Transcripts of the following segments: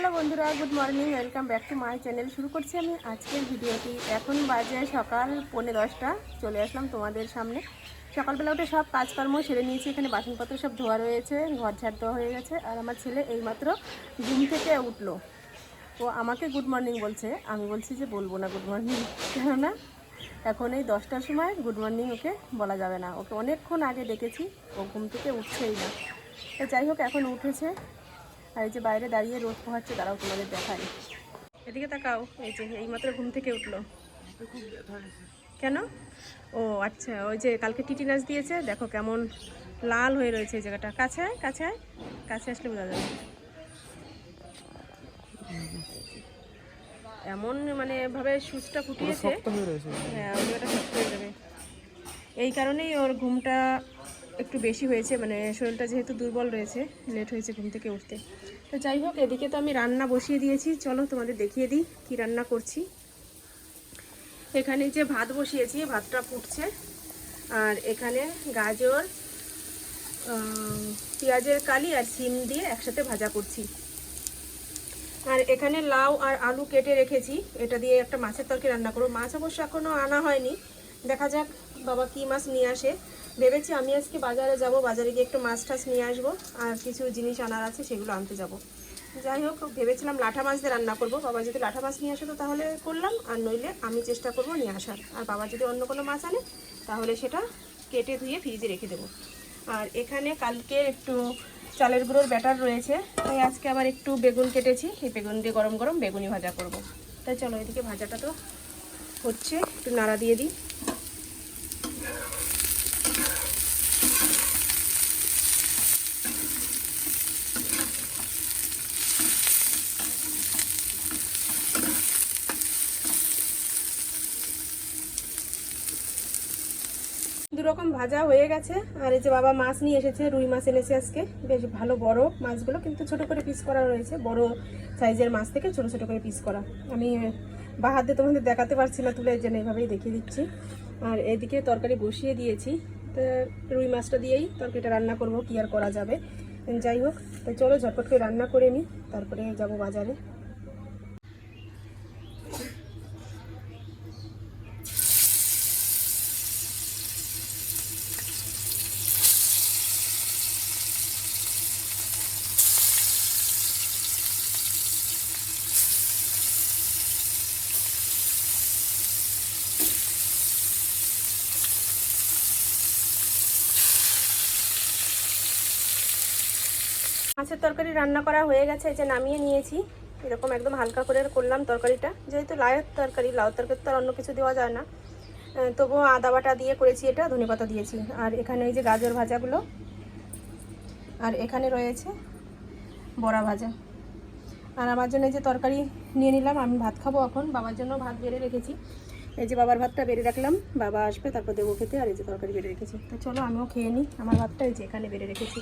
Hello বন্ধুরা, good morning, welcome back to my channel. শুরু করছি আমি আজকের ভিডিওটি। এখন বাজে সকাল পৌনে দশটা, চলে আসলাম তোমাদের সামনে। সকালবেলা উঠে সব কাজকর্ম সেরে নিয়েছি, এখানে বাসনপত্র সব ধোয়া রয়েছে, ঘর ঝাড় দেওয়া হয়ে গেছে, আর আমার ছেলে এইমাত্র ঘুম থেকে উঠল। ও আমাকে গুড মর্নিং বলছে, আমি বলছি যে বলব না গুড মর্নিং, কেননা এখন এই দশটার সময় গুড মর্নিং ওকে বলা যাবে না। ওকে অনেকক্ষণ আগে ডেকেছি, ও ঘুম থেকে উঠছেই না। তো যাই হোক, এখন উঠেছে আর এই যে বাইরে দাঁড়িয়ে রোদ পোহাচ্ছে তারাও তোমাদের দেখায়। এদিকে তাকাও এই যে এইমাত্র ঘুম থেকে উঠল। কেন? ও আচ্ছা ওই যে কালকে টিটি নাচ দিয়েছে দেখো কেমন লাল হয়ে রয়েছে এই জায়গাটা। কাছে কাছে। কাছে আসলে বোঝা যাবে। এমন মানে ভাবে সুচটা ফুটিয়েছে হ্যাঁ ওই জায়গাটা শক্ত হয়ে যাবে। এই কারণেই ওর ঘুমটা একটু বেশি হয়েছে মানে শরীরটা যেহেতু দুর্বল রয়েছে, লেট হয়েছে ঘুম থেকে উঠতে। তো যাই হোক, এদিকে তো আমি রান্না বসিয়ে দিয়েছি। চলো তোমাদের দেখিয়ে দিই কি রান্না করছি। এখানে যে ভাত বসিয়েছি, ভাতটা ফুটছে। আর এখানে গাজর পেঁয়াজের কালি আর সিম দিয়ে একসাথে ভাজা করছি। আর এখানে লাউ আর আলু কেটে রেখেছি। এটা দিয়ে একটা মাছের তরকারি রান্না করব। মাছ অবশ্য এখনও আনা হয়নি। দেখা যাক বাবা কি মাছ নিয়ে আসে। ভেবেছি আমি আজকে বাজারে যাব, বাজারে গিয়ে একটু মাছ টাছ নিয়ে আসব আর কিছু জিনিস আনার আছে সেগুলো আনতে যাব। যাই হোক, ভেবেছিলাম লাঠা মাছ দিয়ে রান্না করব। বাবা যদি লাঠা মাছ নিয়ে আসে তো তাহলে করলাম, আর নইলে আমি চেষ্টা করব নিয়ে আসার। আর বাবা যদি অন্য কোনো মাছ আনে, তাহলে সেটা কেটে ধুয়ে ফ্রিজে রেখে দেবো। আর এখানে কালকে একটু চালের গুঁড়োর ব্যাটার রয়েছে, তাই আজকে আবার একটু বেগুন কেটেছি। এই বেগুন দিয়ে গরম গরম বেগুনি ভাজা করব। তাই চলো এদিকে ভাজাটা তো হচ্ছে, একটু নাড়া দিয়ে দিই। দু রকম ভাজা হয়ে গেছে। আর এই যে বাবা মাছ নিয়ে এসেছে, রুই মাছ এনেছে আজকে। বেশ ভালো বড় মাছগুলো, কিন্তু ছোট করে পিস করা রয়েছে। বড় সাইজের মাছ থেকে ছোট ছোট করে পিস করা। আমি বা হাতে তোমাদের দেখাতে পারছি না তুলে জন্য এইভাবেই দেখিয়ে দিচ্ছি। আর এদিকে তরকারি বসিয়ে দিয়েছি। তো রুই মাছটা দিয়েই তরকারিটা রান্না করব, কি আর করা যাবে। যাই হোক, তো চলো ঝটপট করে রান্না করে নিই। তারপরে যাব বাজারে। মাছের তরকারি রান্না করা হয়ে গেছে, এই যে নামিয়ে নিয়েছি। এরকম একদম হালকা করে করলাম তরকারিটা। যেহেতু লাউয়ের তরকারি লাউ তরকারি তো আর অন্য কিছু দেওয়া যায় না। তবুও আদা বাটা দিয়ে করেছি এটা, ধনে পাতা দিয়েছি। আর এখানে এই যে গাজর ভাজাগুলো, আর এখানে রয়েছে বড়া ভাজা। আর আমার জন্য এই যে তরকারি নিয়ে নিলাম, আমি ভাত খাব এখন। বাবার জন্য ভাত বেড়ে রেখেছি। এই যে বাবার ভাতটা বেড়ে রাখলাম, বাবা আসবে, তারপর দেবো খেতে, আর এই যে তরকারি বেড়ে রেখেছি। তো চলো আমিও খেয়ে নিই, আমার ভাতটা এই যে এখানে বেড়ে রেখেছি।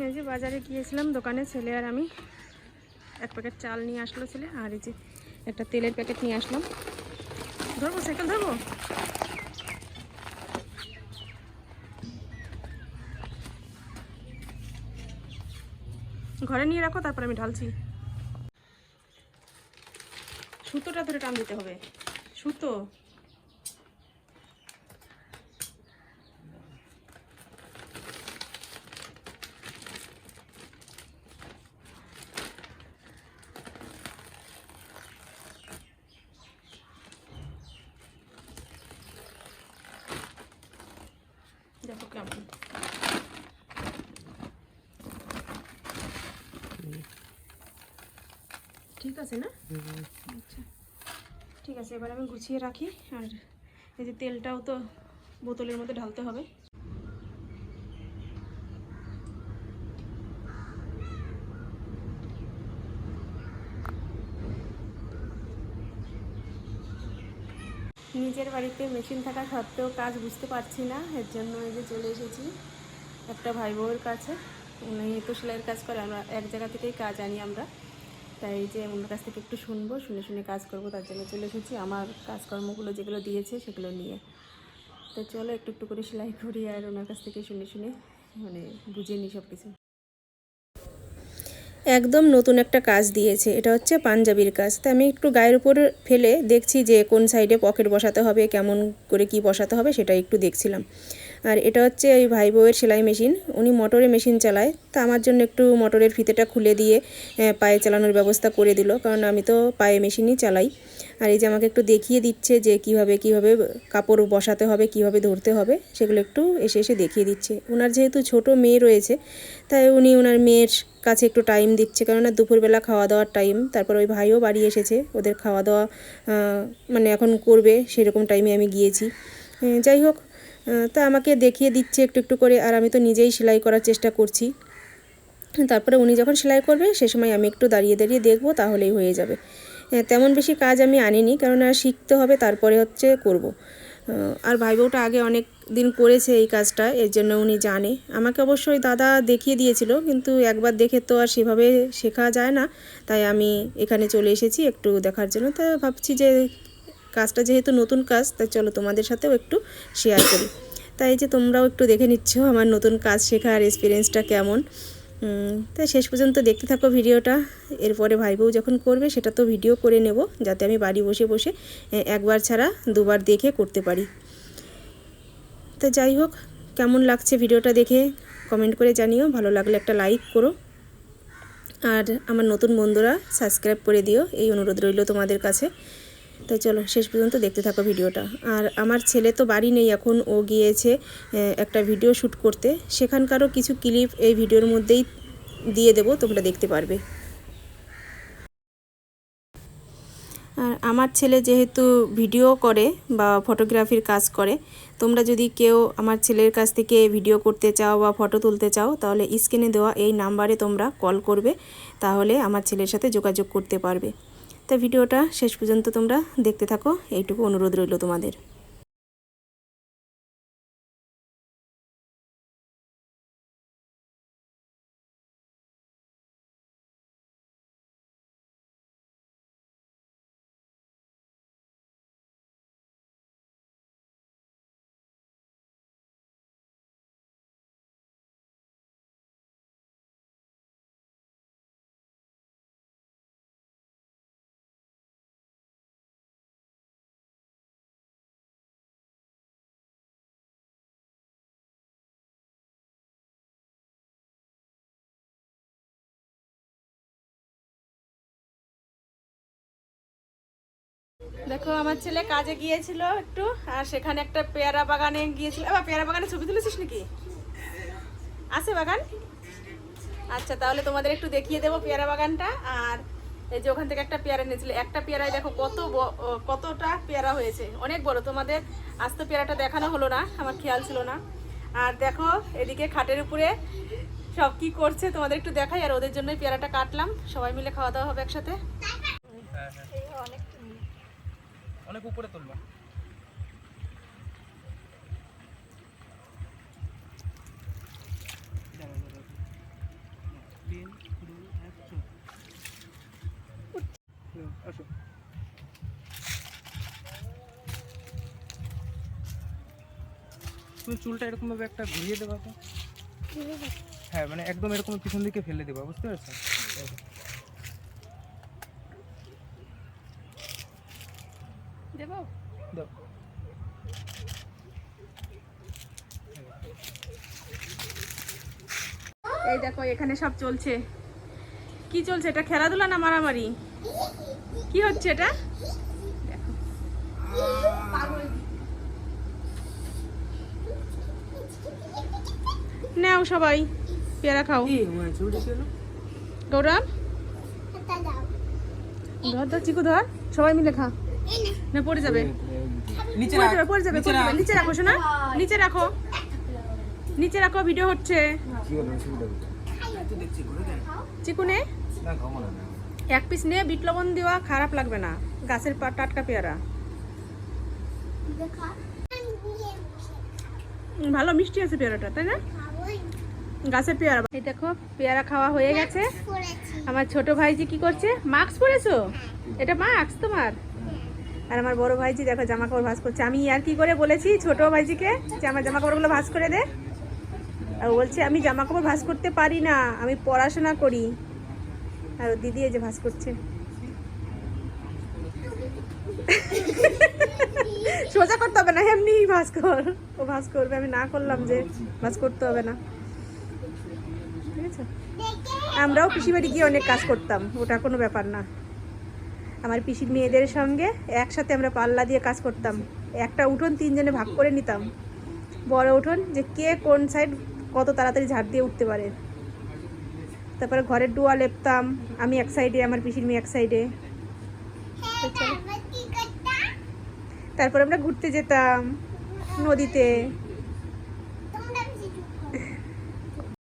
এই যে বাজারে গিয়েছিলাম দোকানে, ছেলে আর আমি। এক প্যাকেট চাল নিয়ে আসলো ছেলে, আর এই যে একটা তেলের প্যাকেট নিয়ে আসলাম। ধরবো, সাইকেল ধরবো? ঘরে নিয়ে রাখো, তারপর আমি ঢালছি। সুতোটা ধরে টান দিতে হবে। সুতো দেখো কেমন ঠিক আছে না? আচ্ছা ঠিক আছে এবার আমি গুছিয়ে রাখি আর এই যে তেলটাও তো বোতলের মধ্যে ঢালতে হবে। নিজের বাড়িতে মেশিন থাকা সত্ত্বেও কাজ বুঝতে পারছি না। এর জন্য এই যে চলে এসেছি একটা ভাই বউয়ের কাছে। উনি তো সেলাইয়ের কাজ করে, আমরা এক জায়গা থেকেই কাজ আনি আমরা। তাই এই যে ওনার কাছ থেকে একটু শুনব, শুনে শুনে কাজ করব, তার জন্য চলে এসেছি। আমার কাজকর্মগুলো যেগুলো দিয়েছে সেগুলো নিয়ে। তো চলো একটু একটু করে সেলাই করি আর ওনার কাছ থেকে শুনে শুনে মানে বুঝে নিই সব কিছু একদম নতুন একটা কাজ দিয়েছে। এটা হচ্ছে পাঞ্জাবির কাজ। তা আমি একটু গায়ের উপর ফেলে দেখছি যে কোন সাইডে পকেট বসাতে হবে, কেমন করে কি বসাতে হবে সেটা একটু দেখছিলাম। আর এটা হচ্ছে ওই ভাই বউয়ের সেলাই মেশিন। উনি মোটরে মেশিন চালায়, তা আমার জন্য একটু মোটরের ফিতেটা খুলে দিয়ে পায়ে চালানোর ব্যবস্থা করে দিল, কারণ আমি তো পায়ে মেশিনই চালাই। আর এই যে আমাকে একটু দেখিয়ে দিচ্ছে যে কীভাবে কীভাবে কাপড় বসাতে হবে, কীভাবে ধরতে হবে, সেগুলো একটু এসে এসে দেখিয়ে দিচ্ছে। ওনার যেহেতু ছোট মেয়ে রয়েছে, তাই উনি ওনার মেয়ের কাছে একটু টাইম দিচ্ছে, কেননা দুপুরবেলা খাওয়া দাওয়ার টাইম, তারপর ওই ভাইও বাড়ি এসেছে, ওদের খাওয়া দাওয়া মানে এখন করবে, সেরকম টাইমে আমি গিয়েছি। যাই হোক তা আমাকে দেখিয়ে দিচ্ছে একটু একটু করে, আর আমি তো নিজেই সেলাই করার চেষ্টা করছি। তারপরে উনি যখন সেলাই করবে, সে সময় আমি একটু দাঁড়িয়ে দাঁড়িয়ে দেখব, তাহলেই হয়ে যাবে। তেমন বেশি কাজ আমি আনিনি কেননা শিখতে হবে, তারপরে হচ্ছে করব। আর ভাই বউটা আগে অনেক দিন করেছে এই কাজটা, এর জন্য উনি জানে। আমাকে অবশ্যই দাদা দেখিয়ে দিয়েছিল, কিন্তু একবার দেখে তো আর সেভাবে শেখা যায় না। তাই আমি এখানে চলে এসেছি, একটু দেখার জন্য। তা ভাবছি যে কাজটা যেহেতু নতুন কাজ, তাই চলো তোমাদের সাথেও একটু শেয়ার করি। তাই যে তোমরাও একটু দেখে নিচ্ছ আমার নতুন কাজ শেখার এক্সপিরিয়েন্সটা কেমন। তাই শেষ পর্যন্ত দেখতে থাকো ভিডিওটা। এরপরে ভাই বউ যখন করবে, সেটা তো ভিডিও করে নেব, যাতে আমি বাড়ি বসে বসে একবার ছাড়া দুবার দেখে করতে পারি। তো যাই হোক, কেমন লাগছে ভিডিওটা দেখে কমেন্ট করে জানিও। ভালো লাগলে একটা লাইক করো। আর আমার নতুন বন্ধুরা সাবস্ক্রাইব করে দিও। এই অনুরোধ রইল তোমাদের কাছে। তাই চলো, শেষ পর্যন্ত দেখতে থাকো ভিডিওটা। আর আমার ছেলে তো বাড়ি নেই এখন, ও গিয়েছে একটা ভিডিও শ্যুট করতে। সেখানকারও কিছু ক্লিপ এই ভিডিওর মধ্যেই দিয়ে দেবো, তোমরা দেখতে পারবে। আর আমার ছেলে যেহেতু ভিডিও করে বা ফটোগ্রাফির কাজ করে, তোমরা যদি কেউ আমার ছেলের কাছ থেকে ভিডিও করতে চাও বা ফটো তুলতে চাও, তাহলে স্ক্রিনে দেওয়া এই নাম্বারে তোমরা কল করবে, তাহলে আমার ছেলের সাথে যোগাযোগ করতে পারবে। তা ভিডিওটা শেষ পর্যন্ত তোমরা দেখতে থাকো। এইটুকু অনুরোধ রইল তোমাদের। দেখো, আমার ছেলে কাজে গিয়েছিল একটু, আর সেখানে একটা পেয়ারা বাগানে গিয়েছিল। আবার পেয়ারা বাগানে ছবি তুলেছিস নাকি? আছে বাগান? আচ্ছা তাহলে তোমাদের একটু দেখিয়ে দেবো পেয়ারা বাগানটা। আর এই যে ওখান থেকে একটা পেয়ারা নিয়েছিল একটা পেয়ারায় দেখো কত কতটা পেয়ারা হয়েছে। অনেক বড়, তোমাদের আজ তো পেয়ারাটা দেখানো হলো না, আমার খেয়াল ছিল না। আর দেখো, এদিকে খাটের উপরে সব কি করছে, তোমাদের একটু দেখাই, আর ওদের জন্যই পেয়ারাটা কাটলাম। সবাই মিলে খাওয়া দাওয়া হবে একসাথে। অনেক উপরে তুলবা। আসো তুমি চুলটা এরকম ভাবে একটা ঘুরিয়ে দেবা তো? হ্যাঁ মানে একদম এরকম পিছন দিকে ফেলে দেবা বুঝতে পারছ দেবো দাও এই দেখো এখানে সব চলছে। কি চলছে? এটা খেলাধুলা না মারামারি? কি হচ্ছে এটা? নাও সবাই পেয়ারা খাও। গৌরব ধর ধর চিকু ধর। সবাই মিলে খা। না পড়ে যাবে। নিচে রাখ, যাবে পড়ে যাবে। নিচে রাখো শোনা? নিচে রাখো। নিচে রাখো ভিডিও হচ্ছে। চিকুনে? এক পিস নিয়ে বিট লবণ দেওয়া খারাপ লাগবে না। গাছের পা- টাটকা পেয়ারা। ভালো মিষ্টি আছে পেয়ারাটা তাই না? গাছের পেয়ারা। এই দেখো পেয়ারা খাওয়া হয়ে গেছে। আমার ছোট ভাইজি কি করছে? মাস্ক পরেছো? এটা মাস্ক তোমার? আর আমার বড় ভাইজি দেখো জামা কাপড় ভাঁজ করছে। আমি আর কি করে বলেছি ছোট ভাইজিকে যে আমার জামা কাপড়গুলো ভাঁজ করে দে? আর বলছে, আমি জামা কাপড় ভাঁজ করতে পারি না, আমি পড়াশোনা করি। আর দিদি এই যে ভাস করছে। সোজা করতে হবে না, এমনি ভাস কর। ও ভাস করবে, আমি না করলাম যে ভাস করতে হবে না। ঠিক আছে? আমরাও পিসি বাড়ি গিয়ে অনেক কাজ করতাম, ওটা কোনো ব্যাপার না। আমার পিসির মেয়েদের সঙ্গে একসাথে আমরা পাল্লা দিয়ে কাজ করতাম। একটা উঠোন তিনজনে ভাগ করে নিতাম। বড় উঠোন যে কে কোন সাইড কত তাড়াতাড়ি ঝাড় দিয়ে উঠতে পারে। তারপরে ঘরের ডুয়া লেপতাম আমি এক সাইডে আমার পিসির মেয়ে এক সাইডে তারপর আমরা ঘুরতে যেতাম নদীতে।